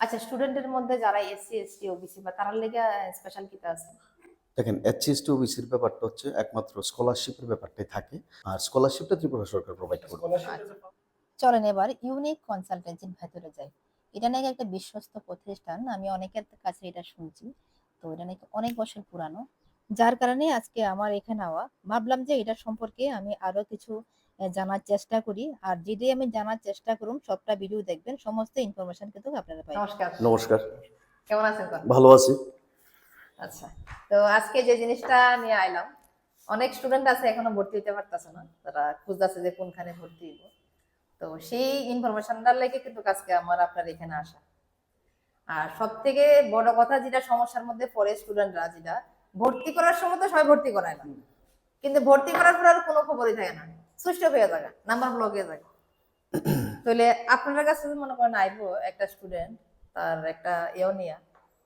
আচ্ছা স্টুডেন্টের মধ্যে যারা এসসি এসটি ওবিসি বা তার লেগে স্পেশাল কিতা আছে? দেখেন এইচএসটি ওবিসির ব্যাপারটা হচ্ছে একমাত্র স্কলারশিপের ব্যাপারটাই থাকে আর স্কলারশিপটা ত্রিপুরা সরকার প্রোভাইড করবে। চলেন এবার ইউনিক কনসালটেন্সির ভেতরে যাই। এটা নাকি একটা বিশ্বস্ত প্রতিষ্ঠান আমি অনেকের কাছে এটা শুনছি। তো এটা নাকি অনেক বছর পুরানো। যার কারণে আজকে আমার এখানে আওয়া ভাবলাম যে এটা সম্পর্কে আমি আরও কিছু জানার চেষ্টা করি। আর যদি আমি জানার চেষ্টা করুম সবটা ভিডিও দেখবেন সমস্ত ইনফরমেশন কিন্তু আপনারা পাবেন নমস্কার। নমস্কার। কেমন আছেন? ভালো আছি। আচ্ছা তো আজকে যে জিনিসটা নিয়ে আইলাম অনেক স্টুডেন্ট আছে এখনও ভর্তি হতে পারতেছে না। তারা খুঁজতেছে যে কোনখানে ভর্তি হইব। তো সেই ইনফরমেশনটার লেগে কিন্তু আজকে আমার আপনার এখানে আসা। আর সব থেকে বড় কথা যেটা সমস্যার মধ্যে পড়ে স্টুডেন্টরা যেটা ভর্তি করার সময় তো সবাই ভর্তি করায় না। কিন্তু ভর্তি করার পর আর কোনো খবরই থাকে না। অফ হয়ে যায় নাম্বার ব্লক হয়ে যায় তাহলে আপনার কাছে মনে করেন আইবো, একটা স্টুডেন্ট তার একটা এও নিয়া,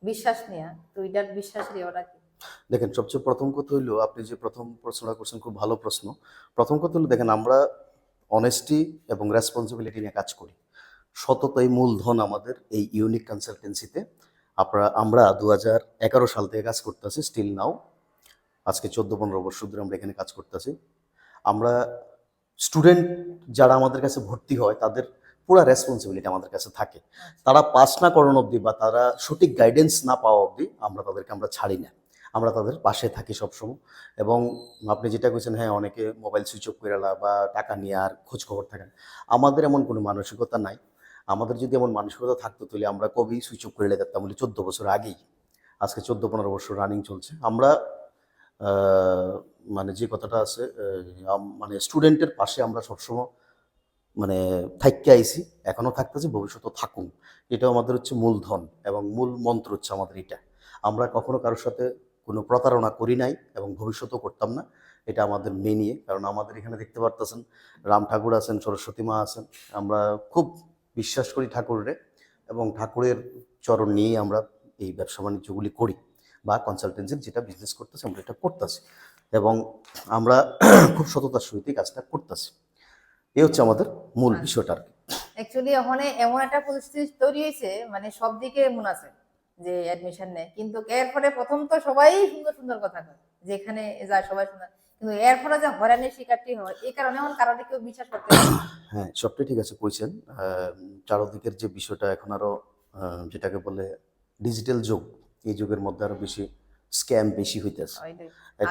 বিশ্বাস নিয়া তো এটার বিশ্বাসের ইয়েটা কি? দেখেন, সবচেয়ে প্রথম কথা হইল, আপনি যে প্রথম প্রশ্নটা করছেন, খুব ভালো প্রশ্ন। প্রথম কথা হলো, দেখেন, আমরা অনেস্টি এবং রেসপন্সিবিলিটি নিয়ে কাজ করি। সততাই মূলধন আমাদের এই ইউনিক কনসালটেন্সিতে আপনারা, আমরা দু হাজার এগারো সাল থেকে কাজ করতেছি স্টিল নাও আজকে চোদ্দ পনেরো বছর ধরে আমরা এখানে কাজ করতেছি। আমরা স্টুডেন্ট যারা আমাদের কাছে ভর্তি হয় তাদের পুরো রেসপন্সিবিলিটি আমাদের কাছে থাকে। তারা পাস না করানো অবধি বা তারা সঠিক গাইডেন্স না পাওয়া অবধি আমরা তাদেরকে আমরা ছাড়ি না। আমরা তাদের পাশে থাকি সবসময় এবং আপনি যেটা কইছেন হ্যাঁ অনেকে মোবাইল সুইচ অফ করে বা টাকা নিয়ে আর খোঁজ খবর থাকেন আমাদের এমন কোনো মানসিকতা নাই। আমাদের যদি এমন মানসিকতা থাকতো তাহলে আমরা কবি সুইচ অফ করে দেখতাম বলি চোদ্দ বছর আগেই। আজকে চোদ্দ পনেরো বছর রানিং চলছে। আমরা মানে যে কথাটা আছে মানে স্টুডেন্টের পাশে আমরা সবসময় মানে থাকতে আইছি, এখনও থাকতেছি, ভবিষ্যতেও থাকুন এটা আমাদের হচ্ছে মূলধন এবং মূল মন্ত্র হচ্ছে আমাদের এটা। আমরা কখনো কারোর সাথে কোনো প্রতারণা করি নাই এবং ভবিষ্যতেও করতাম না, এটা আমাদের মেনিয়ে কারণ আমাদের এখানে দেখতে পারতেছেন, রাম ঠাকুর আছেন, সরস্বতী মা আছেন, আমরা খুব বিশ্বাস করি ঠাকুরে এবং ঠাকুরের চরণ নিয়েই আমরা এই ব্যবসা বাণিজ্যগুলি করি বা কনসালটেন্সির যেটা বিজনেস করতেছি, আমরা এটা করতেছি। এবং আমরা খুব সততার সহিত কাজটা করতেছি। এই হচ্ছে আমাদের মূল বিষয়টা আর কি। অ্যাকচুয়ালি ওখানে এমন একটা পরিস্থিতি তৈরি হয়েছে মানে সব দিকে এমন আছে যে অ্যাডমিশন নেয়। কিন্তু এরপরে প্রথম তো সবাই সুন্দর সুন্দর কথা কয় যেখানে যায় সবাই সুন্দর। কিন্তু এরপরে যে হয়রানির শিকারটি হয় এই কারণে এমন কারণে কেউ বিশ্বাস করতে। হ্যাঁ সবটাই ঠিক আছে কইছেন। চারদিকের যে বিষয়টা এখন আরও যেটাকে বলে ডিজিটাল যুগ এই যুগের মধ্যে আরও বেশি স্ক্যাম বেশি হইতেছে।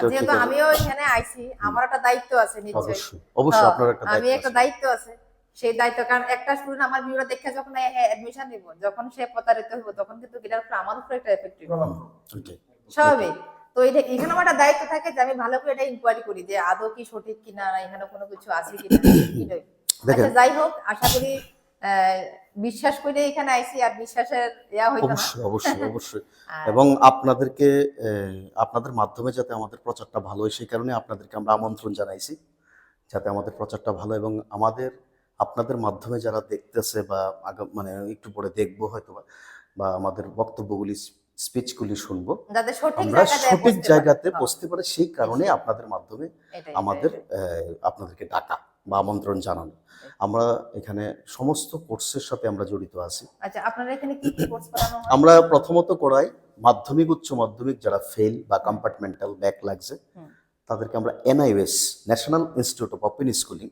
যেহেতু আমিও এখানে আইছি আমার একটা দায়িত্ব আছে নিশ্চয়ই। অবশ্যই আপনার একটা আমি একটা দায়িত্ব আছে সেই দায়িত্ব কারণ একটা স্টুডেন্ট আমার ভিডিও দেখে যখন অ্যাডমিশন নিব যখন সে প্রতারিত হইব তখন কিন্তু এটার উপর আমার উপর একটা এফেক্ট স্বাভাবিক। তো এটা এখানে আমার একটা দায়িত্ব থাকে যে আমি ভালো করে এটা ইনকোয়ারি করি যে আদৌ কি সঠিক কিনা না এখানে কোনো কিছু আছে কিনা আচ্ছা যাই হোক আশা করি আহ, বিশ্বাস করে এখানে আইসি আর বিশ্বাসের ইয়া হইতো না। অবশ্যই অবশ্যই অবশ্যই। এবং আপনাদেরকে আপনাদের মাধ্যমে যাতে আমাদের প্রচারটা ভালো হয় সেই কারণে আপনাদেরকে আমরা আমন্ত্রণ জানাইছি যাতে আমাদের প্রচারটা ভালো এবং আমাদের আপনাদের মাধ্যমে যারা দেখতেছে বা মানে একটু পরে দেখব হয়তো বা আমাদের বক্তব্যগুলি স্পিচগুলি শুনব আমরা সঠিক জায়গাতে হ্যাঁ, পৌঁছতে পারে সেই কারণে আপনাদের মাধ্যমে আমাদের আপনাদেরকে ডাকা। বা আমন্ত্রণ জানানো। আমরা এখানে সমস্ত কোর্সের সাথে আমরা জড়িত আছি। আচ্ছা আপনারা এখানে কি কি কোর্স করানো হয়? আমরা প্রথমত করাই মাধ্যমিক উচ্চ মাধ্যমিক যারা ফেল বা কম্পার্টমেন্টাল ব্যাক লাগছে তাদেরকে আমরা NIS national institute of open schooling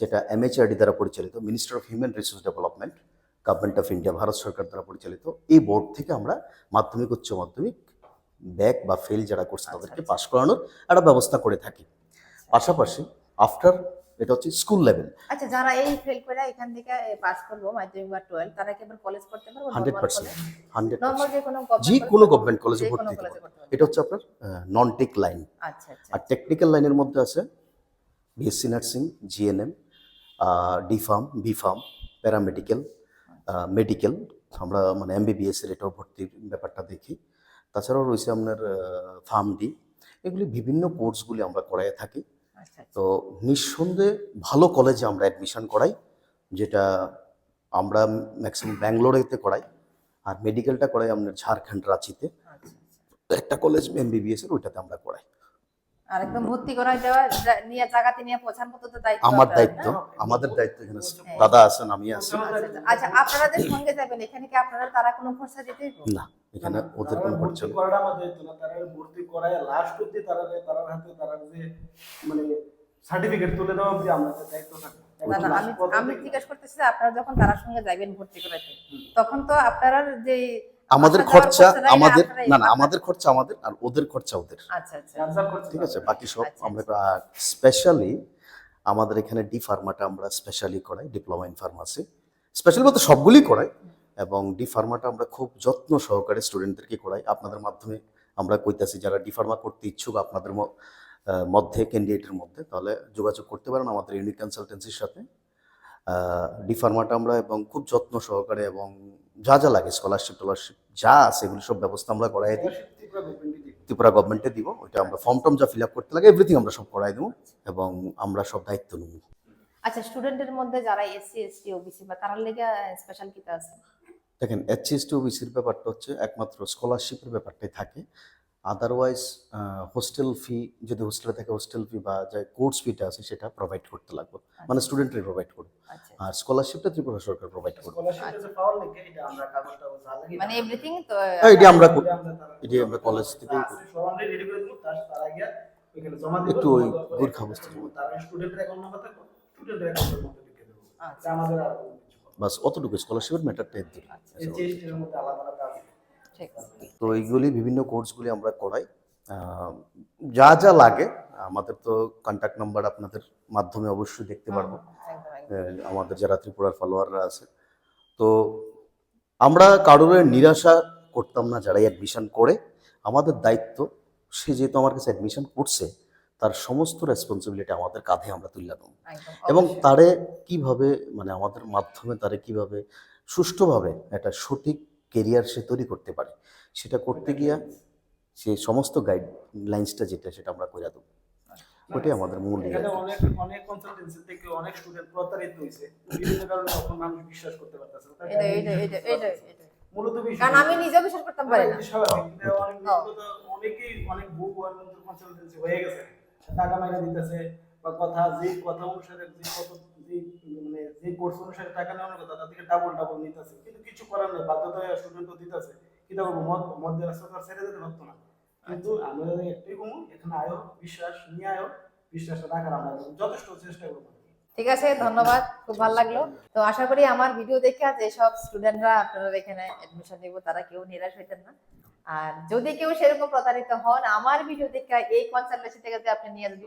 যেটা এমএচআরডি দ্বারা পরিচালিত minister of human resource development government of India Bharat সরকার দ্বারা পরিচালিত এই বোর্ড থেকে আমরা মাধ্যমিক উচ্চ মাধ্যমিক ব্যাক বা ফেল যারা করছে আচ্ছা, তাদেরকে আচ্ছা। পাশ করানোর একটা ব্যবস্থা করে থাকি। পাশাপাশি আফটার এটা হচ্ছে স্কুল লেভেল। আচ্ছা যারা এই ফেল করে এখান থেকে পাস করব মাধ্যমিক বা টুয়েলভ তারা কি আবার কলেজ পড়তে পারবে? হান্ড্রেড পার্সেন্ট হান্ড্রেড নর্মাল যে কোনো যে কোনো কলেজে ভর্তি হতে এটা হচ্ছে আপনার নন টেক লাইন আচ্ছা আচ্ছা আর টেকনিক্যাল লাইনের মধ্যে আছে BSc nursing GNM D pharm B pharm paramedical medical আমরা মানে এমবিবিএস এর এটাও ভর্তির ব্যাপারটা দেখি। তাছাড়াও রয়েছে আপনার ফার্ম ডি এগুলি বিভিন্ন কোর্সগুলি আমরা করাই থাকি। আচ্ছা আচ্ছা। তো নিঃসন্দেহে ভালো কলেজে আমরা অ্যাডমিশন করাই যেটা আমরা ম্যাক্সিমাম ব্যাঙ্গালোরেতে করাই আর মেডিকেলটা করাই আমরা ঝাড়খণ্ড রাঁচিতে। আচ্ছা, আচ্ছা। একটা কলেজ এমবিবিএস এর ওইটাতে আমরা করাই। আর একদম ভর্তি করাই দেওয়া নিয়ে জায়গাতে নিয়ে পৌঁছান পর্যন্ত দায়িত্ব আমার দায়িত্ব আমাদের দায়িত্ব এখানে হ্যাঁ। দাদা আছেন আমি আছি। আচ্ছা, আচ্ছা। আপনারা যে সঙ্গে যাবেন এখানে কি আপনারা তারা কোনো খরচা দিতে না এখানে ওদের কোনো খরচ নেই। তারা ভর্তি করায় লাস্ট অব্দি তারা তারা হাতে তারা যে মানে সার্টিফিকেট তুলে দেওয়া আমাদের দায়িত্ব থাকে না না আমি আমি জিজ্ঞেস করতেছি আপনারা যখন তার সঙ্গে যাবেন ভর্তি করাতে তখন তো আপনারা যে আমাদের খরচা আমাদের না না আমাদের খরচা আমাদের আর ওদের খরচা ওদের। আচ্ছা আচ্ছা। ঠিক আছে বাকি সব আচ্ছা, আমরা স্পেশালি আমাদের এখানে ডি ফার্মাটা আমরা স্পেশালি করাই ডিপ্লোমা ইন ফার্মাসি স্পেশালি বলতে সবগুলি করাই এবং ডি ফার্মাটা আমরা খুব যত্ন সহকারে স্টুডেন্টদেরকে করাই। আপনাদের মাধ্যমে আমরা কইতাছি যারা ডি ফার্মা করতে ইচ্ছুক আপনাদের ম- মধ্যে ক্যান্ডিডেটের মধ্যে তাহলে যোগাযোগ করতে পারেন আমাদের ইউনিক কনসালটেন্সির সাথে। ডি ফার্মাটা আমরা এবং খুব যত্ন সহকারে এবং যা যা লাগে স্কলারশিপ টলারশিপ যা আছে এগুলো সব ব্যবস্থা আমরা করাই দিই। ত্রিপুরা গভর্নমেন্টে দিব ওইটা আমরা ফর্ম টর্ম যা ফিল আপ করতে লাগে এভরিথিং আমরা সব করাই দেবো এবং আমরা সব দায়িত্ব নেব। আচ্ছা স্টুডেন্টের মধ্যে যারা এসসি এসটি ওবিসি বা তার লেগে স্পেশাল কিতা আছে? দেখেন এইচএস টু বিসির ব্যাপারটা হচ্ছে একমাত্র স্কলারশিপের ব্যাপারটাই থাকে। আদারওয়াইজ হোস্টেল ফি যদি হোস্টেলে থাকে হোস্টেল ফি বা যে কোর্স ফিটা আছে সেটা প্রোভাইড করতে লাগবে। মানে স্টুডেন্টরাই প্রোভাইড করবে। আচ্ছা আর স্কলারশিপটা ত্রিপুরা সরকার প্রোভাইড করবে। স্কলারশিপটা পাওয়ার লেগে এটা আমরা কাগজ টাগজ মানে এভরিথিং তো হ্যাঁ, এটি আমরা করি। এটা আমরা তারা- এটি আমরা কলেজ দিব একটু ওই বস্তির মধ্যে। আচ্ছা। বাস অতটুকু স্কলারশিপের ম্যাটারটা এর আচ্ছা। নেই। এই চেষ্টের মধ্যে আলাদা আলাদা আছে। ঠিক আছে। তো এইগুলি বিভিন্ন কোর্সগুলি আমরা করাই। যা যা লাগে আমাদের তো কন্ট্যাক্ট নাম্বার আপনাদের মাধ্যমে অবশ্যই দেখতে পারব। আহ, আমাদের যারা ত্রিপুরার ফলোয়াররা আছে। তো আমরা কারোর নিরাশা করতাম না যারা অ্যাডমিশন করে। আমাদের দায়িত্ব সে যেহেতু আমার কাছে অ্যাডমিশন করছে তার সমস্ত রেসপন্সিবিলিটি আমাদের কাঁধে আমরা তুলে দেবো এবং তারে কীভাবে মানে আমাদের মাধ্যমে তারে কীভাবে সুষ্ঠুভাবে একটা সঠিক কেরিয়ার সে তৈরি করতে পারে সেটা করতে গিয়া সে সমস্ত গাইডলাইন্সটা যেটা সেটা আমরা করে দেবো। ওটাই আমাদের মূল এখানে অনেক অনেক কনসালটেন্সি থেকে অনেক স্টুডেন্ট প্রতারিত হয়েছে। বিভিন্ন কারণে এখন মানুষ বিশ্বাস করতে পারতেছে না। এটা এটা এটা এটা মূলত বিষয় কারণ আমি নিজেও বিশ্বাস করতাম পারি না। অনেক কনসালটেন্সি হয়ে গেছে। টাকা মাইনা দিতেছে বা কথা যে কথা অনুসারে যে কত মানে যে কোর্স অনুসারে টাকা নেওয়ার কথা তার ডাবল ডাবল নিতেছে। কিন্তু কিছু করার নেই বাধ্যতা স্টুডেন্টও দিতেছে। কিন্তু মদ মধ্যে রাস্তা ছেড়ে দিতে পারতো না। কিন্তু আমরা একটাই কমু এখানে আয়ো, বিশ্বাস নিয়ে আয়ো বিশ্বাসটা রাখার আমরা যথেষ্ট চেষ্টা করব। ঠিক আছে, ধন্যবাদ, খুব ভালো লাগল। তো আশা করি আমার ভিডিও দেখে যেসব স্টুডেন্টরা আপনারা এখানে এডমিশন নিব, তারা কেউ নিরাশ হইতেন না। আর যদি কেউ সেরকম প্রতারিত হন, আমার ভিডিও দেখে এই কনসালটেন্সি থেকে যদি আপনি নিয়ে যদি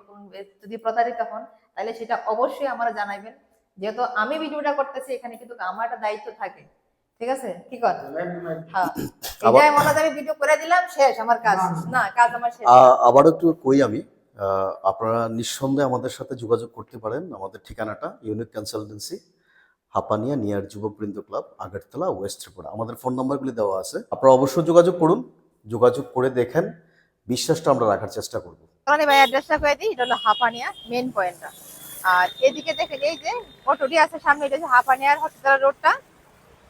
যদি প্রতারিত হন, তাহলে সেটা অবশ্যই আমার জানাবেন যেহেতু আমি ভিডিওটা করতেছি, এখানে কিন্তু আমার একটা দায়িত্ব থাকে। ঠিক আছে? কি কর? হ্যাঁ এটাই মনে আমি ভিডিও করে দিলাম শেষ আমার কাজ। না কাজ আমার শেষ। আহ, আবারও একটু কই আমি? আহ, আপনারা নিঃসন্দেহে আমাদের সাথে যোগাযোগ করতে পারেন। আমাদের ঠিকানাটা unique consultancy Hapania near Jubakbrinda club Agartala west Tripura. আমাদের ফোন নাম্বারগুলি দেওয়া আছে। আপনারা অবশ্যই যোগাযোগ করুন। যোগাযোগ করে দেখেন। বিশ্বাসটা আমরা রাখার চেষ্টা করব। তাহলে ভাই অ্যাড্রেসটা করে দিই। এটা হলো হাপানিয়া মেন পয়েন্টটা আর এদিকে দেখেন এই যে অটোটি আছে সামনে এটা হচ্ছে হাপানিয়ার হসপিটাল রোডটা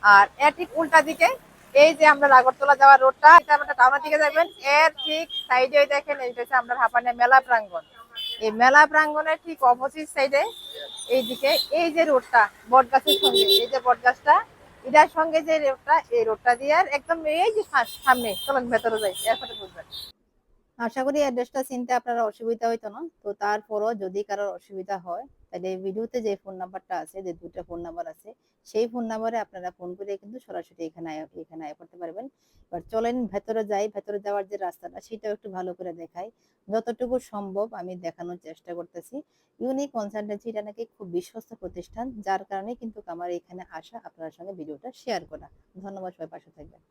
আর এর ঠিক উল্টা দিকে, এই যে আমরা লাগরতলা যাওয়ার রোডটা এটা আমরা টাউনের দিকে যাবেন। এর ঠিক সাইডে দেখেন, এইটা হচ্ছে আমরা হাপানিয়া মেলা প্রাঙ্গণ। এই মেলা প্রাঙ্গণের ঠিক অপোজিট সাইডে এইদিকে, এই যে রোডটা বটগাছের সঙ্গে, এই যে বটগাছটা, এটার সঙ্গে যে রোডটা এই রোডটা দিয়ে আর একদম এই যে সামনে, চলুন ভেতরে যাই, এরপরে বুঝবেন আশা করি অ্যাড্রেসটা চিনতে আপনার অসুবিধা হইতো না, তো তারপরও যদি কারোর অসুবিধা হয় তাহলে ভিডিওতে যে ফোন নাম্বারটা আছে, যে দুটো ফোন নাম্বার আছে, সেই ফোন নাম্বারে আপনারা ফোন করে কিন্তু সরাসরি এখানে এখানে আয়া করতে পারবেন। এবার চলেন ভেতরে যাই, ভেতরে যাওয়ার যে রাস্তাটা, সেটাও একটু ভালো করে দেখাই। যতটুকু সম্ভব আমি দেখানোর চেষ্টা করতেছি। ইউনিক কনসালটেন্সি এটা নাকি খুব বিশ্বস্ত প্রতিষ্ঠান, যার কারণে কিন্তু আমার এখানে আসা, আপনার সঙ্গে ভিডিওটা শেয়ার করা। ধন্যবাদ সবাই, পাশে থাকবেন।